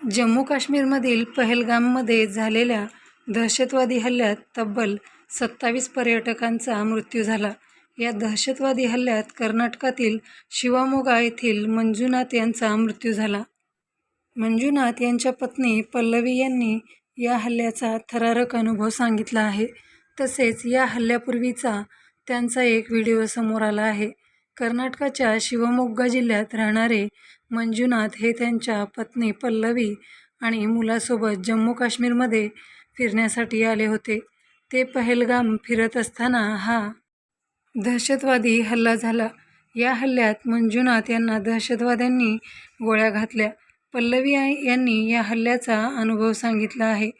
जम्मू काश्मीरमधील पहलगाममध्ये झालेल्या दहशतवादी हल्ल्यात तब्बल सत्तावीस पर्यटकांचा मृत्यू झाला. या दहशतवादी हल्ल्यात कर्नाटकातील शिवामोगा येथील मंजुनाथ यांचा मृत्यू झाला. मंजुनाथ यांच्या पत्नी पल्लवी यांनी या हल्ल्याचा थरारक अनुभव सांगितला आहे. तसेच या हल्ल्यापूर्वीचा त्यांचा एक व्हिडिओ समोर आला आहे. कर्नाटकाच्या शिवमोग्गा जिल्ह्यात राहणारे मंजुनाथ हे त्यांच्या पत्नी पल्लवी आणि मुलासोबत जम्मू काश्मीरमध्ये फिरण्यासाठी आले होते. ते पहलगाम फिरत असताना हा दहशतवादी हल्ला झाला. या हल्ल्यात मंजुनाथ यांना दहशतवाद्यांनी गोळ्या घातल्या. पल्लवी यांनी या हल्ल्याचा अनुभव सांगितला आहे.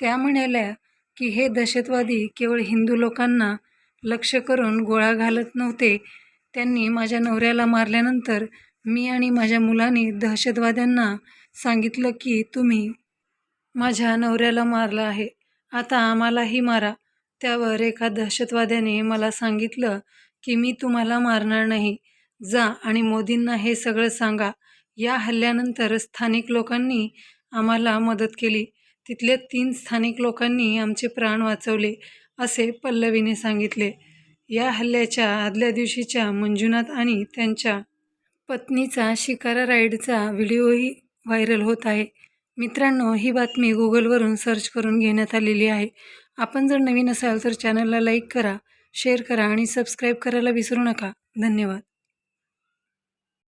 त्या म्हणाल्या की हे दहशतवादी केवळ हिंदू लोकांना लक्ष्य करून गोळ्या घालत नव्हते. त्यांनी माझ्या नवऱ्याला मारल्यानंतर मी आणि माझ्या मुलाने दहशतवाद्यांना सांगितलं की तुम्ही माझ्या नवऱ्याला मारलं आहे. आता आम्हालाही मारा. त्यावर एका दहशतवाद्याने मला सांगितलं की मी तुम्हाला मारणार नाही. जा आणि मोदींना हे सगळं सांगा. या हल्ल्यानंतर स्थानिक लोकांनी आम्हाला मदत केली. तिथल्या तीन स्थानिक लोकांनी आमचे प्राण वाचवले, असे पल्लवीने सांगितले. या हल्ल्याच्या आदल्या दिवशीच्या मंजुनाथ आणि त्यांच्या पत्नीचा शिकारा राईडचा व्हिडिओही व्हायरल होत आहे. मित्रांनो, ही बातमी गुगलवरून सर्च करून घेण्यात आलेली आहे. आपण जर नवीन असाल तर चॅनलला लाईक करा, शेअर करा आणि सबस्क्राईब करायला विसरू नका. धन्यवाद.